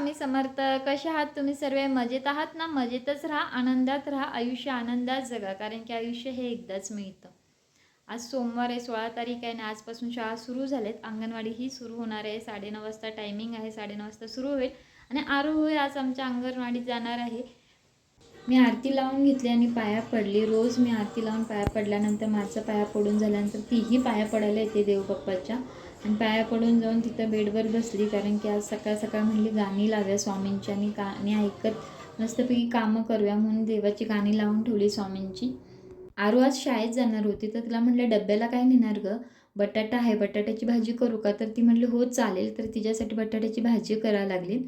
स्वामी समर्थ कसे आहात तुम्ही सर्व? मजेत आहात ना? मजेतच राहा आनंदात राहा आयुष्य आनंदात जगा कारण की आयुष्य हे एकदाच मिळतं. आज सोमवार आहे सोळा तारीख आहे आणि आजपासून शाळा सुरू झाल्यात अंगणवाडी ही सुरू होणार आहे. साडेनऊ वाजता टायमिंग आहे साडेनऊ वाजता सुरू होईल. आणि आरू होईल आज आमच्या अंगणवाडीत जाणार आहे. मी आरती लावून घेतली आणि पाया पडली. रोज मी आरती लावून पाया पडल्यानंतर माझा पाया पडून झाल्यानंतर तीही पाया पडायला येते देवबाप्पाच्या. आणि पाया पडून जाऊन तिथं बेडवर बसली कारण की आज सकाळ सकाळ म्हणली गाणी लाव्या स्वामींची आणि गाणी ऐकत मस्तपैकी कामं करूया म्हणून देवाची गाणी लावून ठेवली स्वामींची. आरू आज शाळेत जाणार होती तर तिला म्हटलं डब्याला काय नेणार गं? बटाटा आहे बटाट्याची भाजी करू का? तर ती म्हटली हो चालेल. तर तिच्यासाठी बटाट्याची भाजी करायला लागली.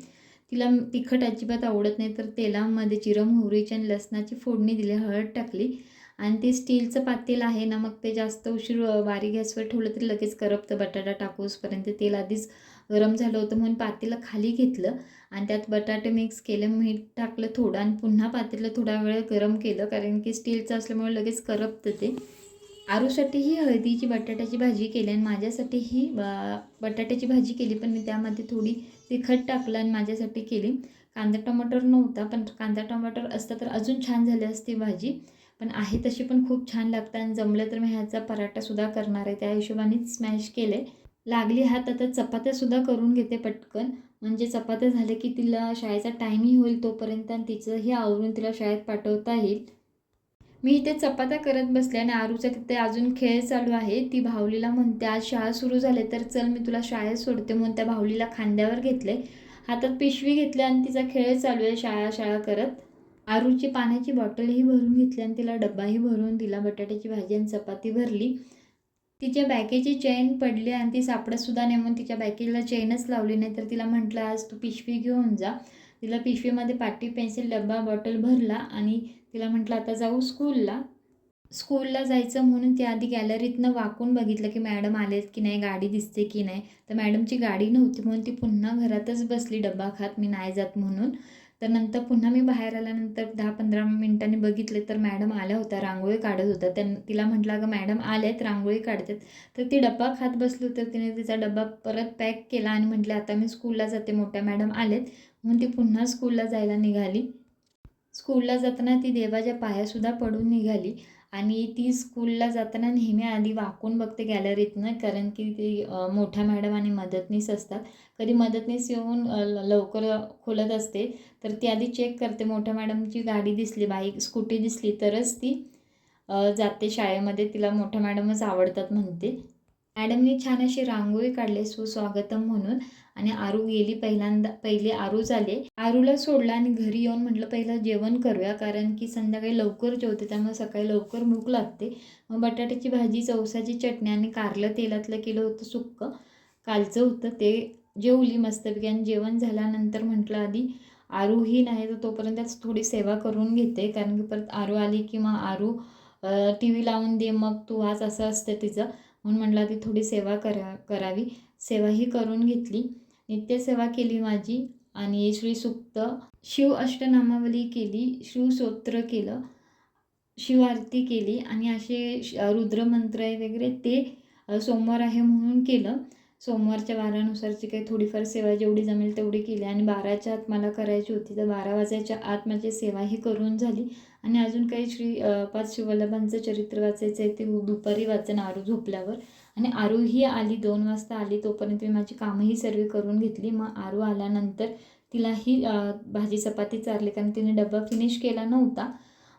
तिला तिखट अजिबात आवडत नाही तर तेलामध्ये जिरं मोहरीची आणि लसणाची फोडणी दिली हळद टाकली. आणि ते स्टीलचं पातेल आहे ना मग ते जास्त उशीर वारी गॅसवर ठेवलं तरी लगेच करपतं बटाटा टाकूसपर्यंत तेल आधीच गरम झालं होतं म्हणून पातेलं खाली घेतलं आणि त्यात बटाटे मिक्स केले मीठ टाकलं थोडं आणि पुन्हा पातेलं थोडा वेळ गरम केलं कारण की स्टीलचं असल्यामुळे लगेच करपतं ते. आरूसाठी ही हळदीची बटाट्याची भाजी केली आणि माझ्यासाठी ही ब- बटाट्याची भाजी केली पण मी त्यामध्ये थोडी तिखट टाकलं आणि माझ्यासाठी केली. कांदा टमाटर नव्हता पण कांदा टमाटर असता तर अजून छान झाली असती भाजी. पण आहे तशी पण खूप छान लागतं आणि जमलं तर मी ह्याचा पराठासुद्धा करणार आहे. त्या हिशोबानेच स्मॅश केले लागली हात आता चपात्यासुद्धा करून घेते पटकन. म्हणजे चपात्या झाल्या की तिला शाळेचा टाईमही होईल तोपर्यंत आणि तिचंही आवरून तिला शाळेत पाठवता येईल. मी इथे चपात्या करत बसले आणि आरूचा तिथे अजून खेळ चालू आहे. ती भावलीला म्हणते आज शाळा सुरू झाले तर चल मी तुला शाळेत सोडते. म्हणून त्या भावलीला खांद्यावर घेतले हातात पिशवी घेतली आणि तिचा खेळ चालू आहे शाळा शाळा करत. आरूची पाण्याची बॉटलही भरून घेतली आणि तिला डब्बाही भरून दिला. बटाट्याची भाजी आणि चपाती भरली. तिच्या बॅकेची चेन पडली आणि ती सापडतसुद्धा नेमून तिच्या बॅकेला चेनच लावली नाही. तर तिला म्हटलं आज तू पिशवी घेऊन जा. तिला पिशवीमध्ये पाटी पेन्सिल डब्बा बॉटल भरला आणि तिला म्हटलं आता जाऊ स्कूलला. स्कूलला जायचं म्हणून ती आधी गॅलरीतनं वाकून बघितलं की मॅडम आलेत की नाही गाडी दिसते की नाही. तर मॅडमची गाडी नव्हती म्हणून ती पुन्हा घरातच बसली डब्बा खात मी नाही जात म्हणून. तर नंतर पुन्हा मी बाहेर आल्यानंतर दहा पंधरा मिनिटांनी बघितले तर मॅडम आल्या होत्या रांगोळी काढत होत्या. त्यां तिला म्हटलं अगं मॅडम आल्यात रांगोळी काढतात. तर ती डब्बा खात बसली तर तिने तिचा डब्बा परत पॅक केला आणि म्हटलं आता मी स्कूलला जाते मोठ्या मॅडम आलेत म्हणून ती पुन्हा स्कूलला जायला निघाली. स्कूलला जाताना ती देवाच्या पायासुद्धा पडून निघाली. आणि ती स्कूलला जाताना नेहमी आधी वाकून बघते गॅलरीतनं कारण की ती मोठ्या मॅडम आणि मदतनीस असतात. कधी मदतनीस येऊन ल- लवकर खोलत असते तर ती आधी चेक करते. मोठ्या मॅडमची गाडी दिसली बाईक स्कूटी दिसली तरच ती जाते शाळेमध्ये. तिला मोठ्या मॅडमच आवडतात म्हणते. मॅडमने छान अशी रांगोळी काढली सुस्वागतम म्हणून. आणि आरू गेली पहिल्यांदा पहिले आरू झाले. आरूला सोडलं आणि घरी येऊन म्हटलं पहिलं जेवण करूया कारण की संध्याकाळी लवकर जेवते त्यामुळे सकाळी लवकर भूक लागते. मग बटाट्याची भाजी चवसाची चटणी आणि कारलं तेलातलं केलं होतं सुक्क. कालचं होतं ते. जेवली मस्तपैकी आणि जेवण झाल्यानंतर म्हटलं आधी आरूही नाही तर तोपर्यंत थोडी सेवा करून घेते. कारण की परत आरू आली किंवा आरू टी व्ही लावून दे मग तू आज असं असतं तिचं. म्हणून म्हटलं आधी थोडी सेवा करा करावी. सेवाही करून घेतली. नित्यसेवा केली माझी आणि श्री सुप्त शिव अष्टनामावली केली शिवस्तोत्र केलं शिव आरती केली आणि असे श- रुद्रमंत्र आहे वगैरे ते सोमवार आहे म्हणून केलं. सोमवारच्या वारानुसारची काही थोडीफार सेवा जेवढी जमेल तेवढी केली. आणि बाराच्या आत मला करायची होती. तर बारा वाजायच्या आत माझी सेवाही करून झाली. आणि अजून काही श्री पाच शिवल्लभांचं चरित्र वाचायचं आहे ते दुपारी वाचन आरू झोपल्यावर. आणि आरूही आली दोन वाजता आली तोपर्यंत मी माझी कामंही सर्व करून घेतली. मग आरू आल्यानंतर तिलाही भाजी चपाती चारली. कारण तिने डबा फिनिश केला नव्हता.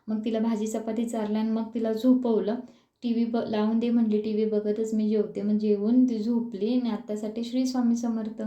मग तिला भाजी चपाती चारल्या आणि मग तिला झोपवलं. टी व्ही ब लावून दे म्हणली टी व्ही बघतच मी जेवते. मग जेवून ती झोपली आणि आत्तासाठी श्री स्वामी समर्थ.